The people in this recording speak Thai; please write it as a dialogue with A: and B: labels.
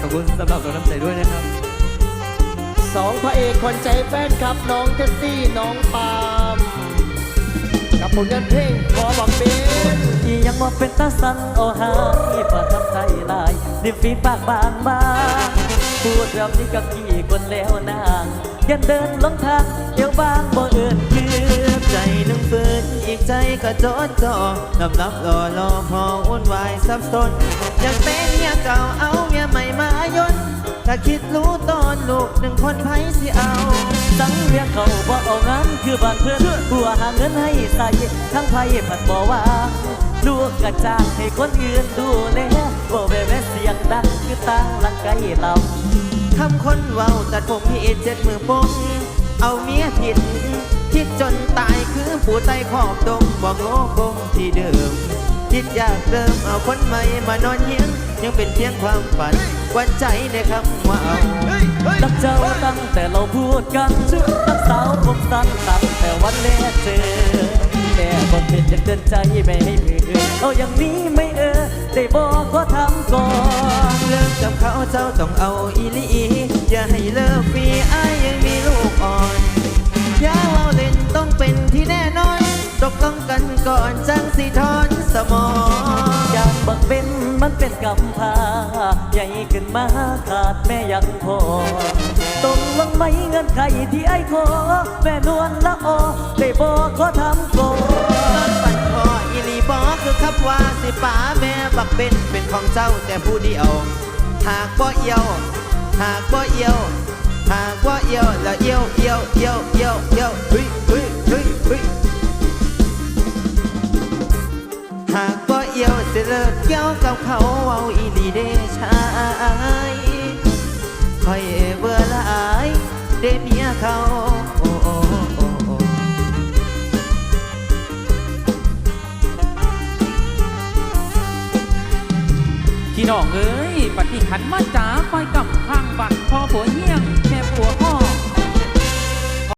A: ขอบคุณสำหรับกำใจด้วยนะครับ
B: สองพระเอกคนใจแฟนครับน้องเทสซี่น้องปาล์มกับผลงานเพลงขอบอกเป็น
C: ที่ยังว่าเป็นตาสันโอหายประทับใจลายริมฝีปากบางบางพูดเรานี้กับพี่คนแล้วนางยันเดินลงทางเดี๋ยวบางบ่เอื่นคือ
D: ใจหนึ่งฝืนอีกใจก็จดจ่อนับนับรอรอพอวุ่นวายสับสนอยากเป็นเมียเก่าเอา ถ้าคิดรู้ตอนลูกหนึ่งคนไพ่สิเอา
C: สังเวียงเขาบ่เอางานคือบ้านเพื่อนผัวหาเงินให้ใส่ทั้งไพ่ผัดบ่ว่างลูกกระจางให้คนอื่นดูแลบ่แว่แวเสียงดังคือต่างลังไกลลำ
D: คำคนเว้าตัดผมพี่เจ็ดมือปงเอาเมียผิดคิดจนตายคือผู้ใจขอบตรงบอกโลกงที่เดิม คิดอยากเริ่มเอาคนใหม่มานอนเฮียงยังเป็นเพียงความฝัน หวันใจในคำว่าเอา
C: รักเจ้าตั้งแต่เราพูดกันรักสาวผมสั้นตั้งแต่วันแรกเจอแต่บ่เป็นยังเดินใจไม่ให้เพื่อนเอาอย่างนี้ไม่เออ ได้บอกก็ทำก่อน
D: เลิกกับเขาเจ้าต้องเอาอีหลีอย่าให้เลิกฟรีอายยังมีลูกอ่อนอย่าเอาเล่นต้องเป็นที่แน่นอนตกลงกันก่อนจังสิทอนสมอง
C: อย่างบัก เป็นมันเป็นกำพาใหญ่ขึ้นมาขาดแม่ยังพอตรงลงไหมเงินไขที่ไอ้ขอแม่นวลละออได้บอกก็ทำก่อน
D: ปันคออีลีบอคือคำว่าสิป๋าแม่บักเป็นเป็นของเจ้าแต่ผู้เดียวหากบ่เอียว หากบ่เอียว หากบ่เอียวแล้วเอียวเอียวเอียวเอียว เอียวสิเลิกเกี่ยวกับเขาเอาอีดีเดชายคอยเบื่อหลายเดเมียเขา
A: พี่น้องเอ้ยปฏิขันมาจ้าคอยกับ